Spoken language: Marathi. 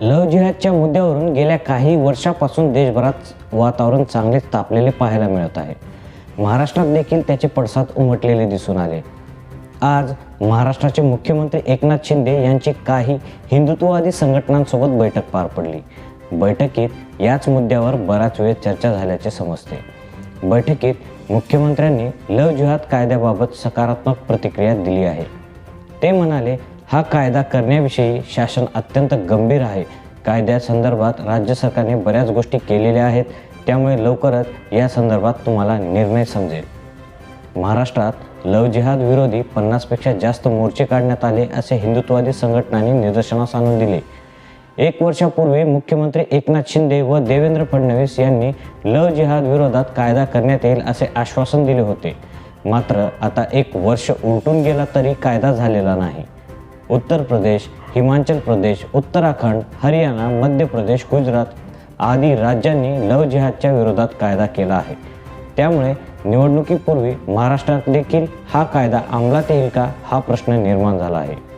लव जिहादच्या मुद्द्यावरून गेल्या काही वर्षापासून देशभरात वातावरण चांगलेच तापलेले पाहायला मिळत आहे. महाराष्ट्रात देखील त्याचे पडसाद उमटलेले दिसून आले. आज महाराष्ट्राचे मुख्यमंत्री एकनाथ शिंदे यांची काही हिंदुत्ववादी संघटनांसोबत बैठक पार पडली. बैठकीत याच मुद्द्यावर बराच वेळ चर्चा झाल्याचे समजते. बैठकीत मुख्यमंत्र्यांनी लव जिहाद कायद्याबाबत सकारात्मक प्रतिक्रिया दिली आहे. ते म्हणाले हा कायदा करण्याविषयी शासन अत्यंत गंभीर आहे. कायद्यासंदर्भात राज्य सरकारने बऱ्याच गोष्टी केलेल्या आहेत. त्यामुळे लवकरच या संदर्भात तुम्हाला निर्णय समजेल. महाराष्ट्रात लव जिहाद विरोधी पन्नासपेक्षा जास्त मोर्चे काढण्यात आले असे हिंदुत्ववादी संघटनांनी निदर्शनास आणून दिले. एक वर्षापूर्वी मुख्यमंत्री एकनाथ शिंदे व देवेंद्र फडणवीस यांनी लव जिहाद विरोधात कायदा करण्यात येईल असे आश्वासन दिले होते. मात्र आता एक वर्ष उलटून गेला तरी कायदा झालेला नाही. उत्तर प्रदेश हिमाचल प्रदेश उत्तराखंड हरियाणा मध्य प्रदेश गुजरात आदी राज्यांनी लव जिहादच्या विरोधात कायदा केला आहे. त्यामुळे निवडणुकीपूर्वी महाराष्ट्रात देखील हा कायदा अंमलात येईल का हा प्रश्न निर्माण झाला आहे.